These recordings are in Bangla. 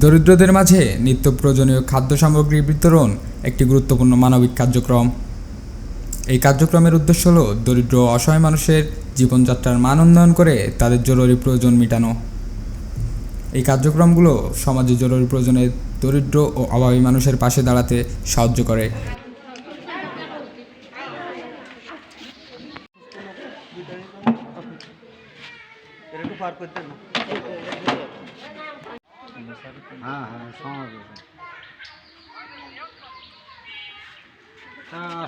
দরিদ্রদের মাঝে নিত্য প্রয়োজনীয় খাদ্য সামগ্রী বিতরণ একটি গুরুত্বপূর্ণ মানবিক কার্যক্রম। এই কার্যক্রমের উদ্দেশ্য হল দরিদ্র ও অসহায় মানুষের জীবনযাত্রার মান উন্নয়ন করে তাদের জরুরি প্রয়োজন মেটানো। এই কার্যক্রমগুলো সমাজে জরুরি প্রয়োজনে দরিদ্র ও অভাবী মানুষের পাশে দাঁড়াতে সাহায্য করে হ্যাঁ হ্যাঁ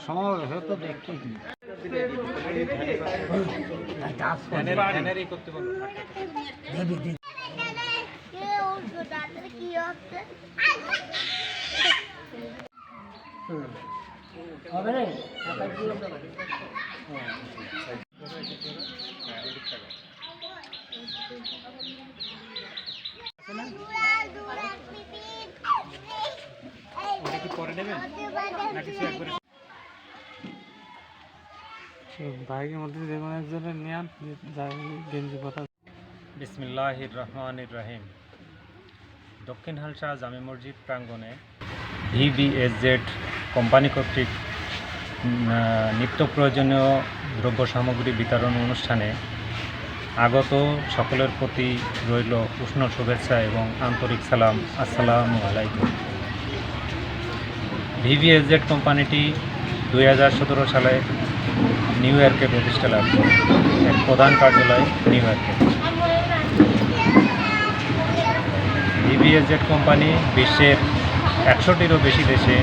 সমাবেশ তো করতে কি পরে নেবেন বাইকের মধ্যে যে কোনো একজনের নেন যাই গেঞ্জি পরা। বিসমিল্লাহির রহমানির রহিম। দক্ষিণ হালসা জামে মসজিদ প্রাঙ্গণে ভিবিএসজেড কোম্পানি কর্তৃক নিত্য প্রয়োজনীয় দ্রব্য সামগ্রী বিতরণ অনুষ্ঠানে আগত সকলের প্রতি রইল উষ্ণ শুভেচ্ছা এবং আন্তরিক সালাম। আসসালামু আলাইকুম। ভিভিএসজেড কোম্পানিটি দুই হাজার সতেরো সালে নিউ ইয়র্কে প্রতিষ্ঠা লাভ করে। এর প্রধান কার্যালয় নিউ ইয়র্কে। ভিভিএসজেড কোম্পানি বিশ্বের একশোটিরও বেশি দেশে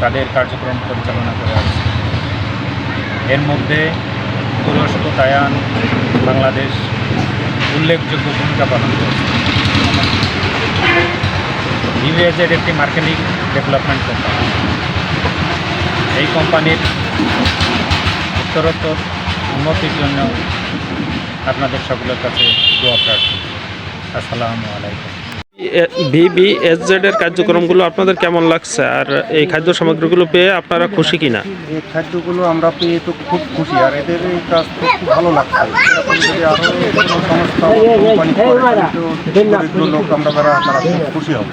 তাদের কার্যক্রম পরিচালনা করে আসছে। এর মধ্যে তুরস্ক তায়ান বাংলাদেশ উল্লেখযোগ্য ভূমিকা পালন করেছে। ভিভিএসের একটি মার্কেটিং ডেভেলপমেন্ট কোম্পানি এই কোম্পানির উত্তরোত্তর উন্নতির জন্য আপনাদের সকলের কাছে দোয়া প্রার্থী আসসালামু আলাইকুম। ভিবিএসজেড এর কার্যক্রমগুলো আপনাদের কেমন লাগছে? আর এই খাদ্য সামগ্রীগুলো পেয়ে আপনারা খুশি কিনা? এই খাদ্যগুলো আমরা পেয়ে তো খুব খুশি, আর এদের এই কাজ তো খুব ভালো লাগছে। যদি আরও সংস্থা লোক আমরা খুশি হব।